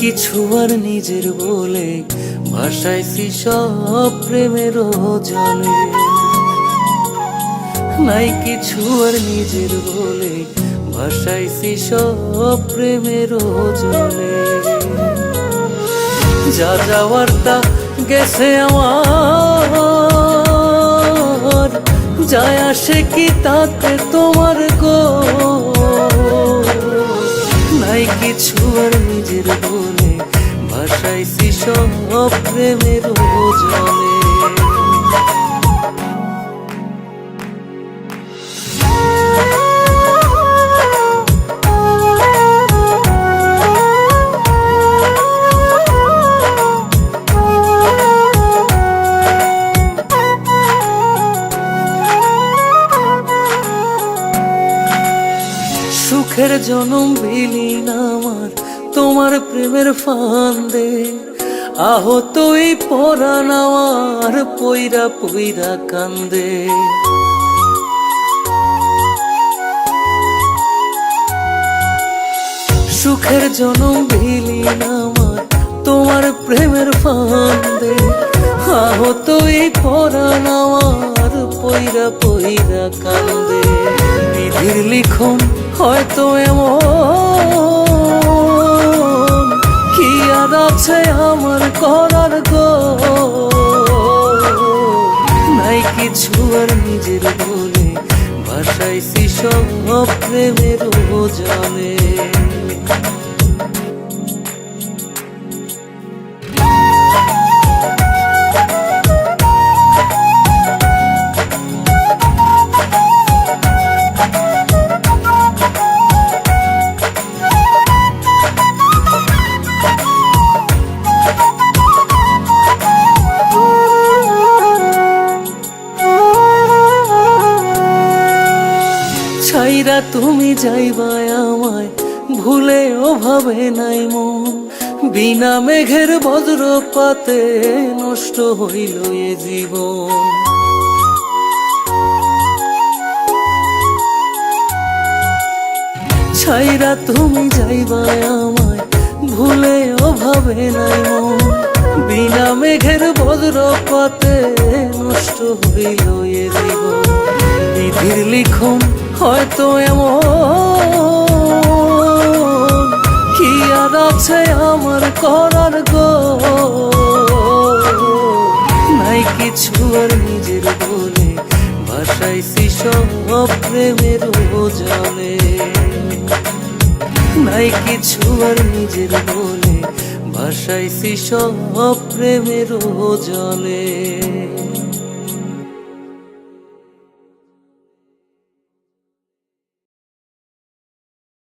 কিছু আর নিজের বলে। ভাসাইছি সব প্রেমের জলে নাই কিছু আর নিজের বলে। ভাসাইছি সব প্রেমের জলে যা যাওয়ার তা গেছে আমার, যায় আসে কি তাতে তোমার গো নাই ছুয়ার আর নিজের বলে ভাসাইছি সব প্রেমের জলে সুখের জনম বিলীন আমার, তোমার প্রেমের ফান্দে। আহত এই পরাণ আমার, পইরা পইরা কান্দে। সুখের জনম বিলীন আমার, তোমার প্রেমের ফান্দে। আহত এই পরাণ আমার, পইরা পইরা কান্দে। বিধির লিখন হয়তো এমন। কি আর আছে আমার করার গো? নাই কিছু আর নিজের বলে ভাসাইছি সব প্রেমের জলে ছাইরা তুমি যাইবা আমায়, ভুলে ওভাবে নাই মন। বিনা মেঘের বজ্রপাতে নষ্ট হইল এ জীবন। ছাইরা তুমি যাইবা আমায়, ভুলে ওভাবে নাই মন। বিনা মেঘের বজ্রপাতে নষ্ট হইল এ জীবন। বিধির লিখন হয়তো এমন। কি আর আছে আমার করার গো? নাই কিছু আর নিজের বলে। ভাসাইছি সব প্রেমের জলে নাই কিছু আর নিজের বলে। ভাসাইছি সব প্রেমের জলে